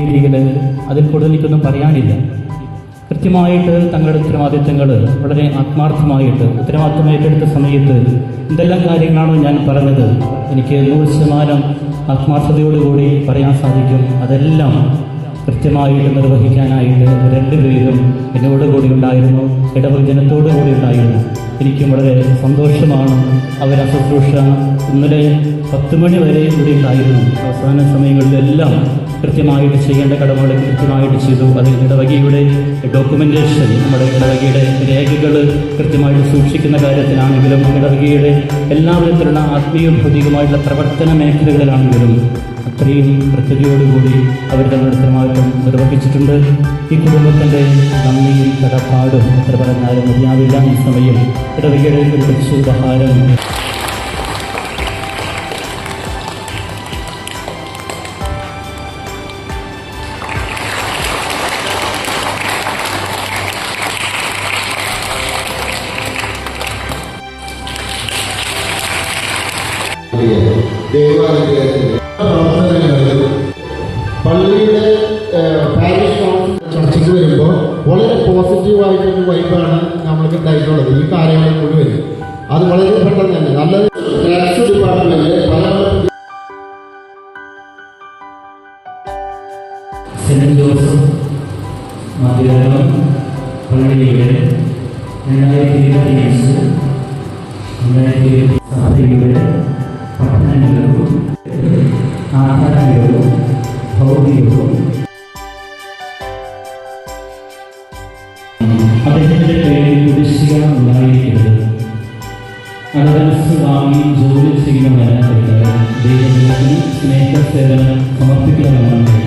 രീതിയിൽ അതിൽ കൂടുതൽ എനിക്കൊന്നും പറയാനില്ല. കൃത്യമായിട്ട് തങ്ങളുടെ ഉത്തരവാദിത്തങ്ങൾ വളരെ ആത്മാർത്ഥമായിട്ട് ഉത്തരവാദിത്തം ഏറ്റെടുത്ത സമയത്ത് എന്തെല്ലാം കാര്യങ്ങളാണോ ഞാൻ പറഞ്ഞത് എനിക്ക് നൂറ് ശതമാനം ആത്മാർത്ഥതയോടുകൂടി പറയാൻ സാധിക്കും. അതെല്ലാം കൃത്യമായിട്ട് നിർവഹിക്കാനായിട്ട് രണ്ടുപേരും എന്നോട് കൂടി ഉണ്ടായിരുന്നു ഇടവക ജനത്തോടു കൂടി ഉണ്ടായിരുന്നു. എനിക്കും വളരെ സന്തോഷമാണ് അവർ ആ ശുശ്രൂഷ. ഇന്നലെ പത്ത് മണി വരെ ഇവിടെ ഉണ്ടായിരുന്നു. അവസാന സമയങ്ങളിലെല്ലാം കൃത്യമായിട്ട് ചെയ്യേണ്ട കടമകൾ കൃത്യമായിട്ട് ചെയ്തു. അതിൽ ഇടവകയുടെ ഡോക്യുമെന്റേഷൻ നമ്മുടെ ഇടവകയുടെ രേഖകൾ കൃത്യമായിട്ട് സൂക്ഷിക്കുന്ന കാര്യത്തിലാണെങ്കിലും ഇടവകയുടെ എല്ലാ വിധത്തിലുള്ള ആത്മീയ ഭൗതികമായിട്ടുള്ള പ്രവർത്തന മേഖലകളിലാണെങ്കിലും അത്രയും കൃത്യതയോടുകൂടി അവർ തങ്ങളുടെ നിർവഹിച്ചിട്ടുണ്ട് ഈ കുടുംബത്തിന്റെ നന്ദിയും കടപ്പാടും എത്ര പറഞ്ഞാലും മതിയാവില്ല ഈ സമയം. ഇടവകയുടെ ഒരു കൊച്ചു ഉപഹാരം പള്ളിയുടെ ചർച്ചയ്ക്ക് വരുമ്പോൾ വളരെ പോസിറ്റീവായിട്ടൊരു വൈബാണ് നമ്മൾക്ക് ഉണ്ടായിട്ടുള്ളത്. ഈ കാര്യങ്ങൾ വരും. അത് വളരെ പെട്ടെന്ന് തന്നെ. നല്ല ടാക്സ് ഡിപ്പാർട്ട്മെന്റ് പല സെന്റ് ജോസഫ് മാതൃകാലം പള്ളിയുടെ രണ്ടായിരത്തി ഇരുപത്തി അഞ്ച് രണ്ടായിരത്തി ഇരുപത്തി സഭയുടെ അദ്ദേഹത്തിന്റെ പേരിൽ കുടിശ്ശിക ഉണ്ടായിരിക്കരുത്. അഡ്വാൻസ് വാങ്ങി ജോലി ചെയ്യുന്നവരാണ് ദൈവത്തിന് സ്നേഹ സേവനം സമർപ്പിക്കുന്നവരാണ്